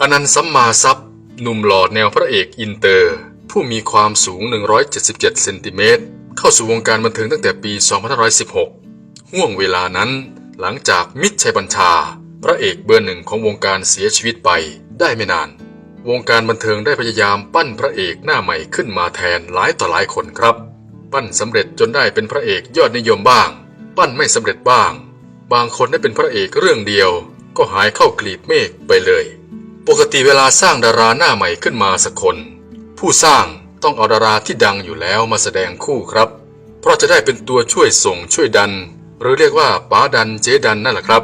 อนันต์สัมมาทรัพย์หนุ่มหล่อแนวพระเอกอินเตอร์ ผู้มีความสูง 177 เซนติเมตรเข้าสู่วงการบันเทิงตั้งแต่ปี 2516 ห่วงเวลานั้น หลังจากมิตรชัยบัญชา พระเอกเบอร์หนึ่งของวงการเสียชีวิตไปได้ไม่นาน วงการบันเทิงได้พยายามปั้นพระเอกหน้าใหม่ขึ้นมาแทนหลายต่อหลายคนครับ ปั้นสำเร็จจนได้เป็นพระเอกยอดนิยมบ้าง ปั้นไม่สำเร็จบ้าง บางคนได้เป็นพระเอกเรื่องเดียว ก็หายเข้ากลีบเมฆไปเลย ปกติเวลาสร้างดาราหน้าใหม่ขึ้นมาสักคน ผู้สร้างต้องเอาดาราที่ดังอยู่แล้วมาแสดงคู่ครับ เพราะจะได้เป็นตัวช่วยส่งช่วยดัน หรือเรียกว่าป๋าดันเจดันนั่นแหละครับ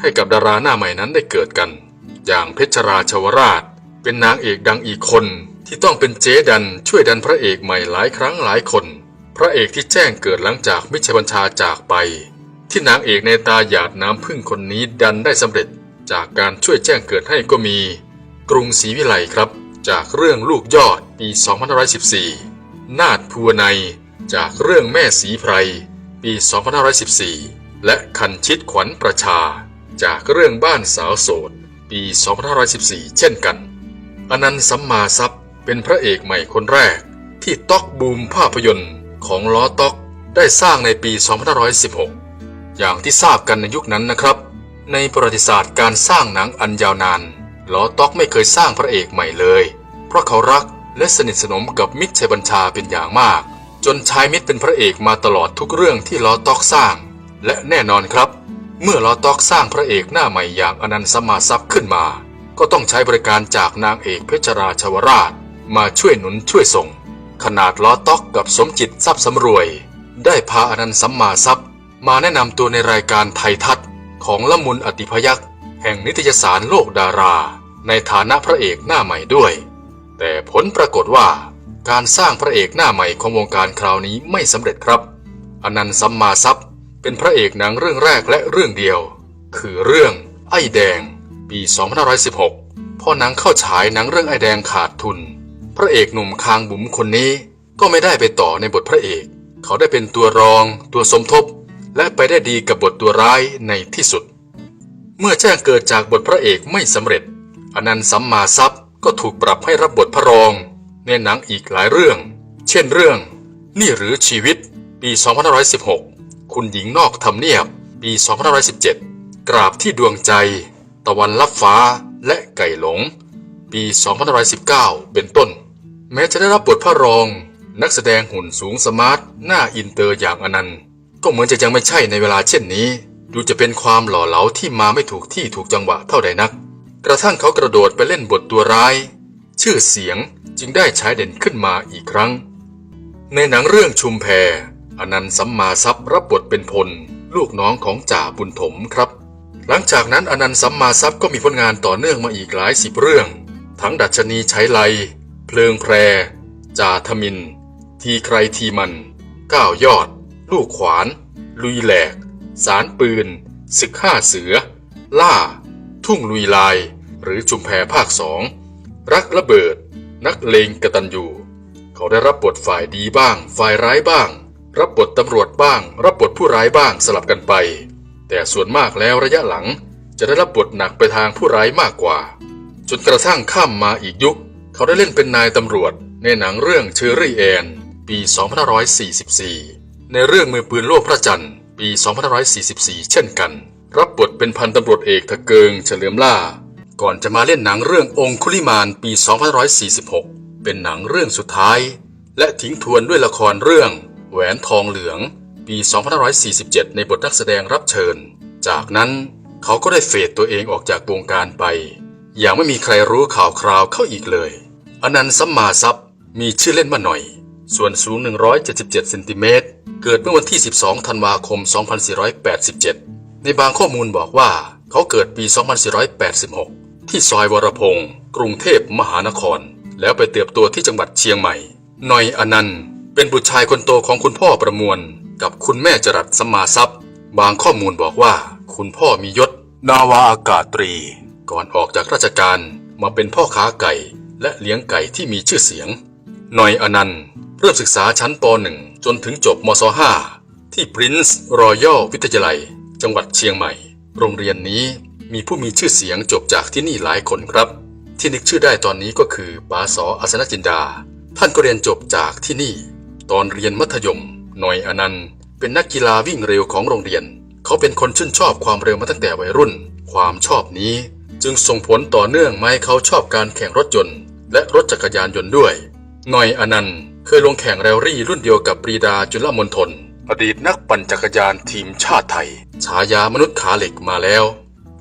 ให้กับดาราหน้าใหม่นั้นได้เกิดกัน อย่างเพชรราชวราช เป็นนางเอกดังอีกคนที่ต้องเป็นเจดันช่วยดันพระเอกใหม่หลายครั้งหลายคน พระเอกที่แจ้งเกิดหลังจากมิชบัญชาจากไป ที่นางเอกในตาหยาดน้ำพึ่งคนนี้ดันได้สำเร็จ จากการช่วยแจ้งเกิดให้ก็มี กรุงศรีวิไลครับ จากเรื่องลูกยอดปี 2514 นาดภูวนัย จากเรื่องแม่สีไพร ปี 2514 และคันชิตขวัญประชา จากเรื่องบ้านสาวโสด ปี 2514 เช่นกัน อนันต์สัมมาทรัพย์เป็นพระเอกใหม่คนแรก ที่ต็อกบูมภาพยนตร์ของล้อต็อกได้สร้างในปี 2516 อย่างที่ทราบกันในยุคนั้นนะครับ ในประวัติศาสตร์การสร้างหนังอันยาวนานล้อต็อกไม่เคยสร้างพระเอกใหม่เลย เพราะเขารักและสนิทสนมกับมิตรชัยบัญชาเป็นอย่างมาก จนชายมิตรเป็นพระเอกมาตลอดทุกเรื่องที่ล้อต็อกสร้าง และแน่นอนครับ เมื่อล้อต็อกสร้างพระเอกหน้าใหม่อย่างอนันต์สมมาทรัพย์ขึ้นมา ก็ต้องใช้บริการจากนางเอกเพชรราชวราช มาช่วยหนุนช่วยส่ง ขนาดล้อต็อกกับสมจิตทรัพย์สำรวย ได้พาอนันต์สัมมาทรัพย์ มาแนะนำตัวในรายการไทยทัศน์ ของละมุนอติพยักษ์แห่งนิตยสารโลกดารา ในฐานะพระเอกหน้าใหม่ด้วย แต่ผลปรากฏว่า การสร้างพระเอกหน้าใหม่ของวงการคราวนี้ไม่สำเร็จครับ อนันต์สัมมาทรัพย์เป็นพระเอกหนังเรื่องแรกและเรื่องเดียว คือเรื่องไอ้แดง ปี 2516 พอหนังเข้าฉายหนังเรื่องไอ้แดงขาดทุน พระเอกหนุ่มคางบุ๋มคนนี้ก็ไม่ได้ไปต่อในบทพระเอก เขาได้เป็นตัวรอง ตัวสมทบ และไปได้ดีกับบทตัวร้ายในที่สุด เมื่อแจ้งเกิดจากบทพระเอกไม่สำเร็จ อนันต์สัมมาทรัพย์ก็ถูกปรับให้รับบทพระรอง ในหนังอีกหลายเรื่อง เช่นเรื่อง นี่หรือชีวิต ปี2516 คุณหญิงนอกทำเนียบ ปี2517 กราบที่ดวงใจ ตะวันลับฟ้าและไก่หลง ปี2519 เป็นต้น แม้จะได้รับบทพระรอง นักแสดงหุ่นสูงสมาร์ทหน้าอินเตอร์อย่างอนันต์ ก็เหมือนจะยังไม่ใช่ในเวลาเช่นนี้ ดูจะเป็นความหล่อเหลาที่มาไม่ถูกที่ถูกจังหวะเท่าใดนัก กระทั่งเขากระโดดไปเล่นบทตัวร้าย ชื่อเสียงจึงได้ฉายเด่นขึ้นมาอีกครั้ง ในหนังเรื่องชุมแพอนันต์สัมมาทรัพย์รับบทเป็นพล ลูกน้องของจ่าบุญถมครับ หลังจากนั้นอนันต์สัมมาทรัพย์ก็มีผลงานต่อเนื่องมาอีกหลายสิบเรื่อง ทั้งดัชนีใช้ไลเพลิงแพรจ่าทมิน ทีใครทีมันก้าวยอด ลูกขวาน ลุยแหลก สารปืน ศึกห้าเสือ ล่า ทุ่งลุยลาย หรือชุมแพภาคสอง รักระเบิด นักเลงกระตันยูเขาได้รับบทฝ่ายดีบ้าง ฝ่ายร้ายบ้าง รับบทตำรวจบ้าง รับบทผู้ร้ายบ้างสลับกันไป แต่ส่วนมากแล้วระยะหลังจะได้รับบทหนักไปทางผู้ร้ายมากกว่า จนกระทั่งข้ามมาอีกยุค เขาได้เล่นเป็นนายตำรวจในหนังเรื่องเชอรี่แอนปี 2544 ในเรื่องมือปืนโลกพระจันทร์ปี 2544 เช่นกัน รับบทเป็นพันตำรวจเอกทะเกิงเฉลิมล่า ก่อนจะมาเล่นหนังเรื่ององคุลิมานปี 2546 เป็นหนังเรื่องสุดท้าย และทิ้งทวนด้วยละครเรื่อง แหวนทองเหลือง ปี 2547 ในบทนักแสดงรับเชิญ จากนั้นเขาก็ได้เฟดตัวเองออกจากวงการไป อย่างไม่มีใครรู้ข่าวคราวเข้าอีกเลย อนันต์สัมมาทรัพย์มีชื่อเล่นมาหน่อย ส่วนสูง 177เซนติเมตร เกิดเมื่อวันที่ 12 ธันวาคม 2487 ในบางข้อมูลบอกว่า เขาเกิดปี 2486 ที่ซอยวรพงศ์กรุงเทพมหานคร แล้วไปเติบโตที่จังหวัดเชียงใหม่หน่อยอนันต์ เป็นบุตรชายคนโตของคุณพ่อประมวล กับคุณแม่จรัสสมาทรัพย์ บางข้อมูลบอกว่า คุณพ่อมียศ นาวาอากาศตรี ก่อนออกจากราชการมาเป็นพ่อค้าไก่ และเลี้ยงไก่ที่มีชื่อเสียงหน่อยอนันต์ เริ่มศึกษาชั้นป .1 จนถึงจบมศ .5 ที่ Prince Royal วิทยาลัย จังหวัดเชียงใหม่ โรงเรียนนี้มีผู้มีชื่อเสียงจบจากที่นี่หลายคนครับ ที่นึกชื่อได้ตอนนี้ก็คือปาสออัศนจินดา ท่านก็เรียนจบจากที่นี่ ตอนเรียนมัธยมหน่อยอนันต์ เป็นนักกีฬาวิ่งเร็วของโรงเรียน เขาเป็นคนชื่นชอบความเร็วมาตั้งแต่วัยรุ่น ความชอบนี้จึงส่งผลต่อเนื่องมาให้เขาชอบการแข่งรถยนต์ และรถจักรยานยนต์ด้วยหน่อยอนันต์เคยลงแข่งแรลลี่รุ่นเดียวกับปรีดาจุลมนทน อดีตนักปั่นจักรยานทีมชาติไทย ฉายามนุษย์ขาเหล็กมาแล้ว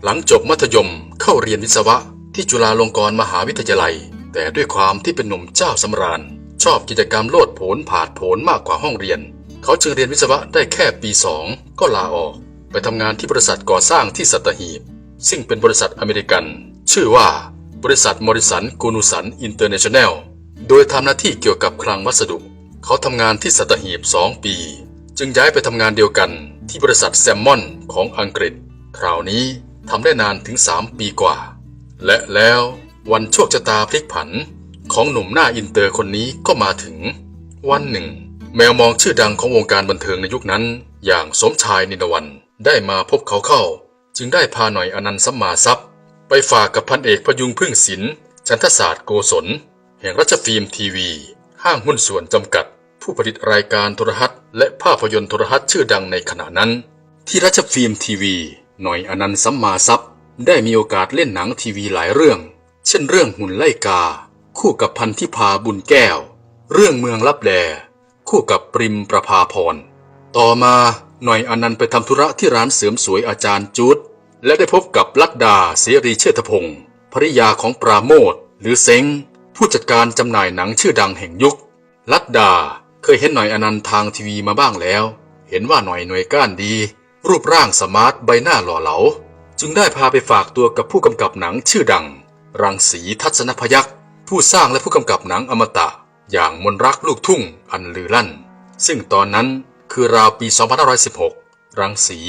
หลังจบมัธยมเข้าเรียนวิศวะที่จุฬาลงกรณ์มหาวิทยาลัย แต่ด้วยความที่เป็นหนุ่มเจ้าสำราญ ชอบกิจกรรมโลดโผนผาดโผนมากกว่าห้องเรียน เขาจึงเรียนวิศวะได้แค่ปีสองก็ลาออก ไปทำงานที่บริษัทก่อสร้างที่สัตหีบ ซึ่งเป็นบริษัทอเมริกัน ชื่อว่าบริษัทมอริสันกูนูสันอินเตอร์เนชั่นแนล โดยทำหน้าที่เกี่ยวกับคลังวัสดุ เขาทำงานที่สัตหีบ 2 ปี จึงย้ายไปทำงานเดียวกันที่บริษัทแซมมอนของอังกฤษ คราวนี้ทำได้นานถึง 3 ปีกว่า และแล้ววันโชคชะตาพลิกผันของหนุ่มหน้าอินเตอร์คนนี้ก็มาถึง วันหนึ่ง แมวมองชื่อดังของวงการบันเทิงในยุคนั้น อย่างสมชายนินวันได้มาพบเขาเข้า จึงได้พาหน่อยอนันต์สัมมาทรัพย์ ไปฝากกับพันเอกพยุงพึ่งศิลป์จันทศาสตร์โกศล แห่งรัชฟิล์มทีวี ห้างหุ้นส่วนจำกัด ผู้ผลิตรายการโทรทัศน์ และภาพยนตร์โทรทัศน์ชื่อดังในขณะนั้น ที่รัชฟิล์มทีวี หน่อยอนันต์สัมมาทรัพย์ ได้มีโอกาสเล่นหนังทีวีหลายเรื่อง เช่นเรื่องหุ่นไล่กา คู่กับพันธิพาบุญแก้ว เรื่องเมืองลับแลคู่กับปริมประภาพร ต่อมาหน่อยอนันต์ไปทำธุระที่ร้านเสริมสวยอาจารย์จูดและได้พบกับลัดดาเสรีเชษฐพงศ์ภริยาของปราโมทหรือเซ้ง ผู้จัดการจำหน่ายหนังชื่อดังแห่งยุค ลัดดา เคยเห็นหน่อยอนันต์ทางทีวีมาบ้างแล้ว เห็นว่าหน่อยหน่วยก้านดี รูปร่างสมาร์ทใบหน้าหล่อเหลา จึงได้พาไปฝากตัวกับผู้กำกับหนังชื่อดัง รังสีทัศนพยักษ์ผู้สร้างและผู้กำกับหนังอมตะ อย่างมนรักลูกทุ่งอันลือลั่น ซึ่งตอนนั้นคือราวปี 2516 รังสี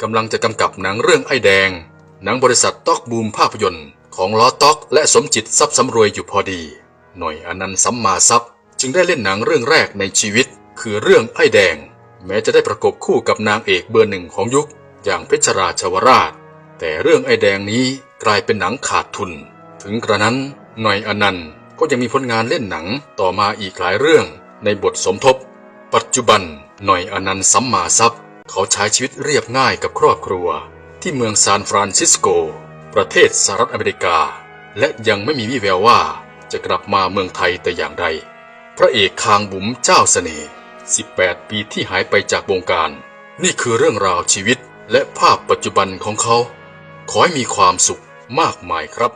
กำลังจะกำกับหนังเรื่องไอ้แดง หนังบริษัทต็อกบูมภาพยนตร์ ของล้อต็อกและสมจิตทรัพย์สำรวยอยู่พอดี หน่อยอนันต์สัมมาทรัพย์จึงได้เล่นหนังเรื่องแรกในชีวิต คือเรื่องไอ้แดง แม้จะได้ประกบคู่กับนางเอกเบอร์หนึ่งของยุค อย่างเพชรราชวราช แต่เรื่องไอ้แดงนี้กลายเป็นหนังขาดทุน ถึงกระนั้นหน่อยอนันต์ก็ยังมีผลงานเล่นหนังต่อมาอีกหลายเรื่องในบทสมทบ ปัจจุบันหน่อยอนันต์สัมมาทรัพย์ เขาใช้ชีวิตเรียบง่ายกับครอบครัว ที่เมืองซานฟรานซิสโก ประเทศสหรัฐอเมริกา และยังไม่มีวี่แววว่าจะกลับมาเมืองไทยแต่อย่างใด พระเอกคางบุ๋มเจ้าเสน่ห์18 ปีที่หายไปจากวงการ นี่คือเรื่องราวชีวิตและภาพปัจจุบันของเขา ขอให้มีความสุขมากมายครับ